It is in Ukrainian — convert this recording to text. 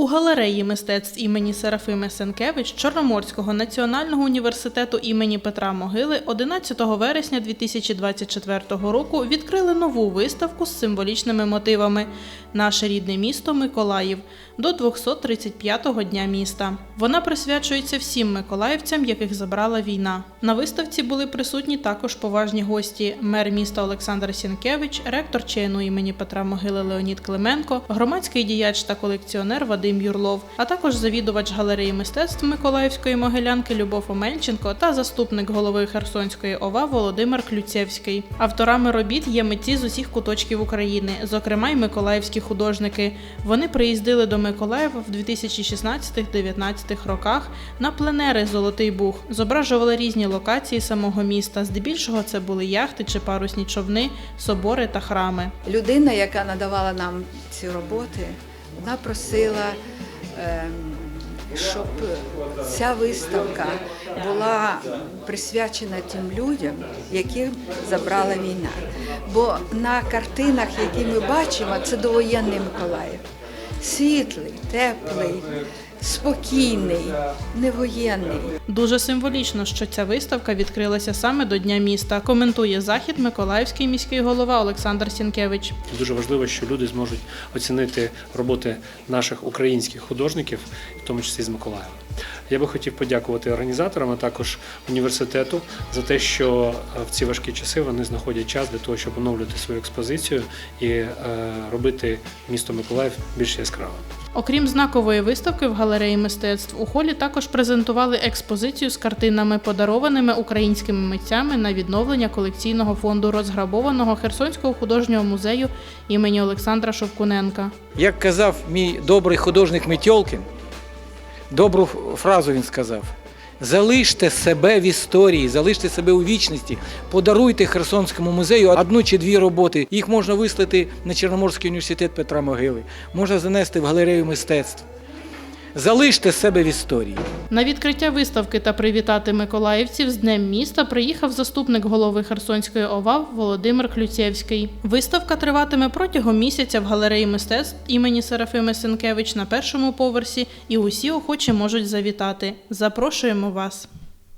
У галереї мистецтв імені Серафими Сенкевич Чорноморського національного університету імені Петра Могили 11 вересня 2024 року відкрили нову виставку з символічними мотивами Наше рідне місто Миколаїв до 235-го дня міста. Вона присвячується всім миколаївцям, яких забрала війна. На виставці були присутні також поважні гості: мер міста Олександр Сінкевич, ректор ЧНУ імені Петра Могили Леонід Клименко, громадський діяч та колекціонер Вадим Юрлов, а також завідувач галереї мистецтв Миколаївської могилянки Любов Омельченко та заступник голови Херсонської ОВА Володимир Клюцевський. Авторами робіт є митці з усіх куточків України, зокрема й миколаївські художники. Вони приїздили до Миколаєва в 2016-19 роках на пленери Золотий Буг, зображували різні локації самого міста. Здебільшого це були яхти чи парусні човни, собори та храми. Людина, яка надавала нам ці роботи, вона просила, ем, щоб ця виставка була присвячена тим людям, яких забрала війна. Бо на картинах, які ми бачимо, це довоєнний Миколаїв. Світлий, теплий, спокійний, невоєнний. Дуже символічно, що ця виставка відкрилася саме до Дня міста. Коментує захід Миколаївський міський голова Олександр Сінкевич. Дуже важливо, що люди зможуть оцінити роботи наших українських художників, в тому числі з Миколаєва. Я би хотів подякувати організаторам, а також університету за те, що е, в ці важкі часи вони знаходять час для того, щоб оновлювати свою експозицію і е, робити місто Миколаїв більш яскравим. Окрім знакової виставки в галереї мистецтв, у холі також презентували експозицію з картинами, подарованими українськими митцями на відновлення колекційного фонду розграбованого Херсонського художнього музею імені Олександра Шовкуненка. Як казав мій добрий художник Мітьолкін, добру фразу він сказав: залиште себе в історії, залиште себе у вічності, подаруйте Херсонському музею одну чи дві роботи. Їх можна вислати на Чорноморський університет Петра Могили, можна занести в галерею мистецтв. Залиште себе в історії. На відкриття виставки та привітати миколаївців з Днем міста приїхав заступник голови Херсонської ОВА Володимир Клюцєвський. Виставка триватиме протягом місяця в галереї мистецтв імені Серафими Сенкевич на першому поверсі, і усі охочі можуть завітати. Запрошуємо вас.